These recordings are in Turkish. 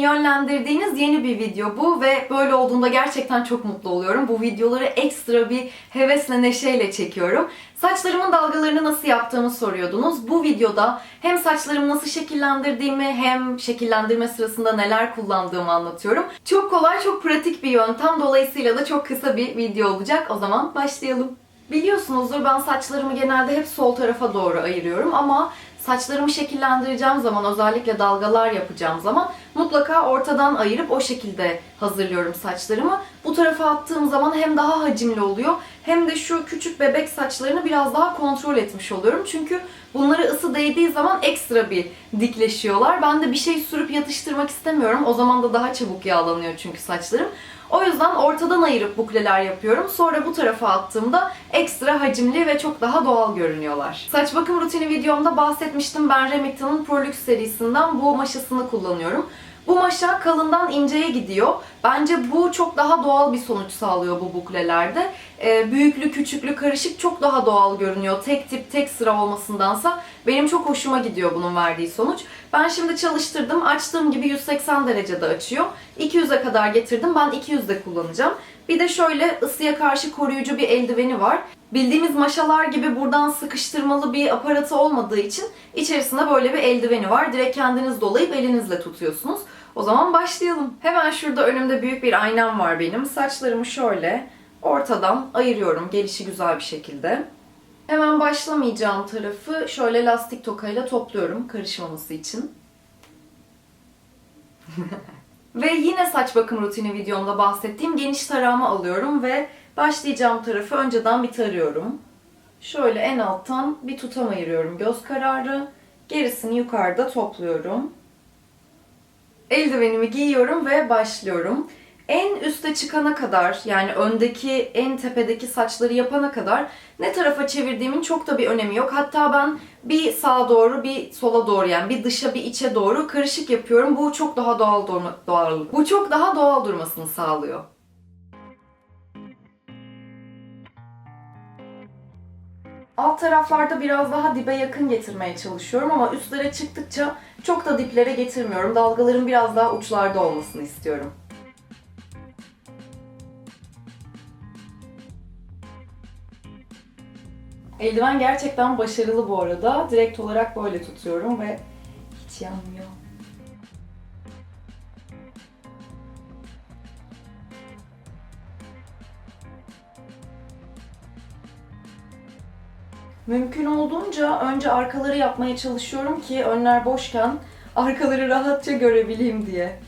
yönlendirdiğiniz yeni bir video bu ve böyle olduğunda gerçekten çok mutlu oluyorum. Bu videoları ekstra bir hevesle, neşeyle çekiyorum. Saçlarımın dalgalarını nasıl yaptığımı soruyordunuz. Bu videoda hem saçlarımı nasıl şekillendirdiğimi hem şekillendirme sırasında neler kullandığımı anlatıyorum. Çok kolay, çok pratik bir yöntem. Dolayısıyla da çok kısa bir video olacak. O zaman başlayalım. Biliyorsunuzdur ben saçlarımı genelde hep sol tarafa doğru ayırıyorum ama saçlarımı şekillendireceğim zaman özellikle dalgalar yapacağım zaman mutlaka ortadan ayırıp o şekilde hazırlıyorum saçlarımı. Bu tarafa attığım zaman hem daha hacimli oluyor hem de şu küçük bebek saçlarını biraz daha kontrol etmiş oluyorum. Çünkü bunları ısı değdiği zaman ekstra bir dikleşiyorlar. Ben de bir şey sürüp yatıştırmak istemiyorum. O zaman da daha çabuk yağlanıyor çünkü saçlarım. O yüzden ortadan ayırıp bukleler yapıyorum. Sonra bu tarafa attığımda ekstra hacimli ve çok daha doğal görünüyorlar. Saç bakım rutini videomda bahsetmiştim. Ben Remington'ın Prolux serisinden bu maşasını kullanıyorum. Bu maşa kalından inceye gidiyor. Bence bu çok daha doğal bir sonuç sağlıyor bu buklelerde. Ee, büyüklü küçüklü karışık çok daha doğal görünüyor. Tek tip tek sıra olmasındansa benim çok hoşuma gidiyor bunun verdiği sonuç. Ben şimdi çalıştırdım. Açtığım gibi 180 derecede açıyor. 200'e kadar getirdim. Ben 200'de kullanacağım. Bir de şöyle ısıya karşı koruyucu bir eldiveni var. Bildiğimiz maşalar gibi buradan sıkıştırmalı bir aparatı olmadığı için içerisinde böyle bir eldiveni var. Direkt kendiniz dolayıp elinizle tutuyorsunuz. O zaman başlayalım. Hemen şurada önümde büyük bir aynam var benim. Saçlarımı şöyle ortadan ayırıyorum gelişi güzel bir şekilde. Hemen başlamayacağım tarafı şöyle lastik tokayla topluyorum karışmaması için. ve yine saç bakım rutini videomda bahsettiğim geniş tarağımı alıyorum ve başlayacağım tarafı önceden bir tarıyorum. Şöyle en alttan bir tutam ayırıyorum göz kararı. Gerisini yukarıda topluyorum. Eldivenimi giyiyorum ve başlıyorum. En üste çıkana kadar yani öndeki en tepedeki saçları yapana kadar ne tarafa çevirdiğimin çok da bir önemi yok. Hatta ben bir sağa doğru bir sola doğru yani bir dışa bir içe doğru karışık yapıyorum. Bu çok daha doğal doğal. Bu çok daha doğal durmasını sağlıyor. Alt taraflarda biraz daha dibe yakın getirmeye çalışıyorum ama üstlere çıktıkça çok da diplere getirmiyorum. Dalgaların biraz daha uçlarda olmasını istiyorum. Eldiven gerçekten başarılı bu arada. Direkt olarak böyle tutuyorum ve hiç yanmıyor. Mümkün olduğunca önce arkaları yapmaya çalışıyorum ki önler boşken arkaları rahatça görebileyim diye.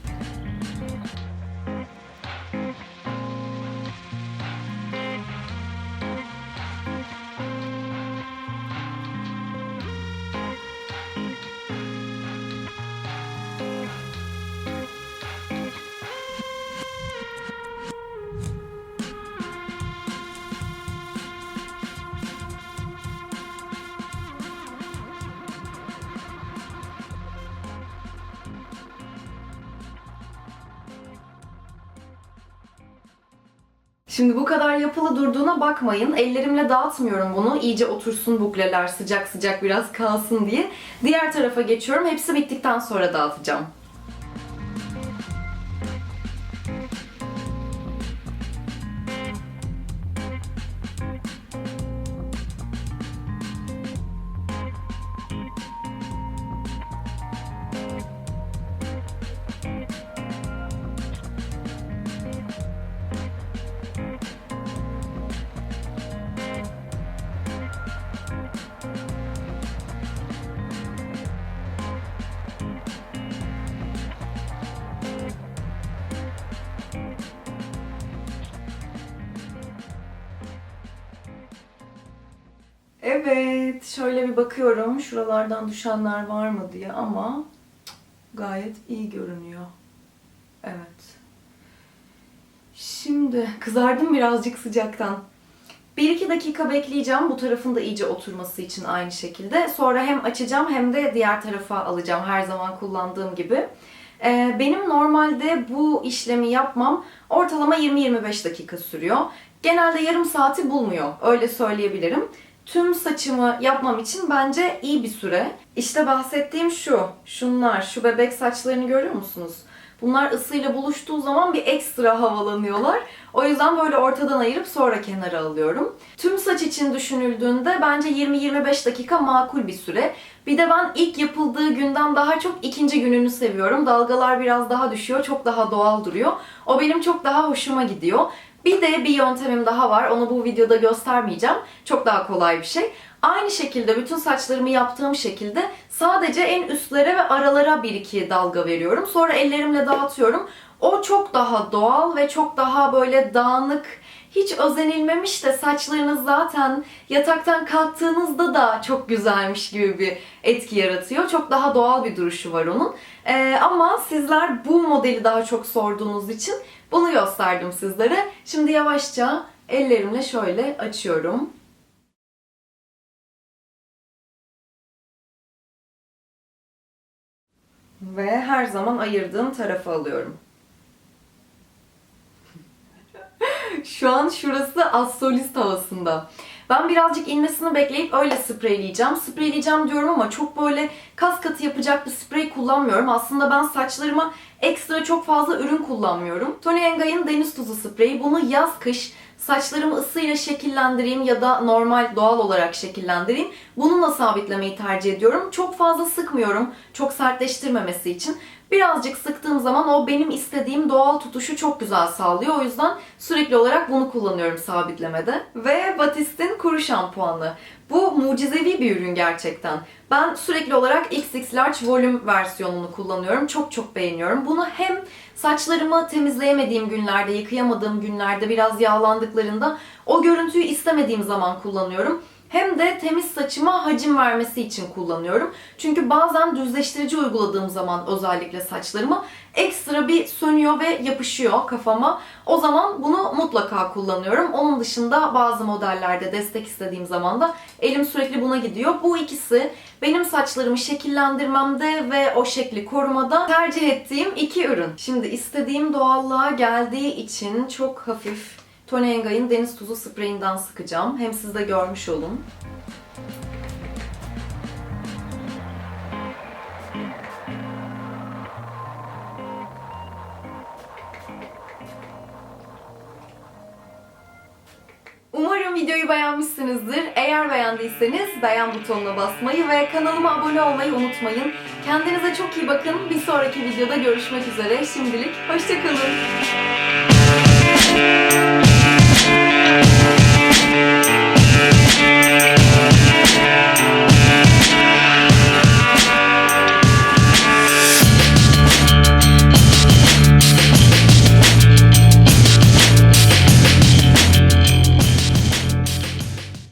Şimdi bu kadar yapılı durduğuna bakmayın. Ellerimle dağıtmıyorum bunu. İyice otursun bukleler sıcak sıcak biraz kalsın diye. Diğer tarafa geçiyorum. Hepsi bittikten sonra dağıtacağım. Evet, şöyle bir bakıyorum şuralardan düşenler var mı diye ama gayet iyi görünüyor. Evet. Şimdi kızardım birazcık sıcaktan. 1-2 dakika bekleyeceğim bu tarafın da iyice oturması için aynı şekilde. Sonra hem açacağım hem de diğer tarafa alacağım her zaman kullandığım gibi. Ee, benim normalde bu işlemi yapmam ortalama 20-25 dakika sürüyor. Genelde yarım saati bulmuyor öyle söyleyebilirim. Tüm saçımı yapmam için bence iyi bir süre. İşte bahsettiğim şu, şunlar, şu bebek saçlarını görüyor musunuz? bunlar ısıyla buluştuğu zaman bir ekstra havalanıyorlar. O yüzden böyle ortadan ayırıp sonra kenara alıyorum. Tüm saç için düşünüldüğünde bence 20-25 dakika makul bir süre. Bir de ben ilk yapıldığı günden daha çok ikinci gününü seviyorum. Dalgalar biraz daha düşüyor, çok daha doğal duruyor. O benim çok daha hoşuma gidiyor. Bir de bir yöntemim daha var. Onu bu videoda göstermeyeceğim. Çok daha kolay bir şey. Aynı şekilde bütün saçlarımı yaptığım şekilde sadece en üstlere ve aralara bir iki dalga veriyorum. Sonra ellerimle dağıtıyorum. O çok daha doğal ve çok daha böyle dağınık, hiç özenilmemiş de saçlarınız zaten yataktan kalktığınızda da çok güzelmiş gibi bir etki yaratıyor. Çok daha doğal bir duruşu var onun. Ee, ama sizler bu modeli daha çok sorduğunuz için bunu gösterdim sizlere. Şimdi yavaşça ellerimle şöyle açıyorum. Ve her zaman ayırdığım tarafı alıyorum. Şu an şurası astrolist havasında. Ben birazcık inmesini bekleyip öyle spreyleyeceğim. Spreyleyeceğim diyorum ama çok böyle kas katı yapacak bir sprey kullanmıyorum. Aslında ben saçlarıma ekstra çok fazla ürün kullanmıyorum. Tony Engay'ın deniz tuzu spreyi. Bunu yaz kış saçlarımı ısıyla şekillendireyim ya da normal doğal olarak şekillendireyim. Bununla sabitlemeyi tercih ediyorum. Çok fazla sıkmıyorum. Çok sertleştirmemesi için. Birazcık sıktığım zaman o benim istediğim doğal tutuşu çok güzel sağlıyor. O yüzden sürekli olarak bunu kullanıyorum sabitlemede. Ve Batist'in kuru şampuanı. Bu mucizevi bir ürün gerçekten. Ben sürekli olarak XX Large Volume versiyonunu kullanıyorum. Çok çok beğeniyorum. Bunu hem saçlarımı temizleyemediğim günlerde, yıkayamadığım günlerde, biraz yağlandıklarında o görüntüyü istemediğim zaman kullanıyorum. Hem de temiz saçıma hacim vermesi için kullanıyorum. Çünkü bazen düzleştirici uyguladığım zaman özellikle saçlarıma ekstra bir sönüyor ve yapışıyor kafama. O zaman bunu mutlaka kullanıyorum. Onun dışında bazı modellerde destek istediğim zaman da elim sürekli buna gidiyor. Bu ikisi benim saçlarımı şekillendirmemde ve o şekli korumada tercih ettiğim iki ürün. Şimdi istediğim doğallığa geldiği için çok hafif Tony Engay'ın deniz tuzu spreyinden sıkacağım. Hem siz de görmüş olun. Umarım videoyu beğenmişsinizdir. Eğer beğendiyseniz beğen butonuna basmayı ve kanalıma abone olmayı unutmayın. Kendinize çok iyi bakın. Bir sonraki videoda görüşmek üzere. Şimdilik hoşçakalın. Thank you.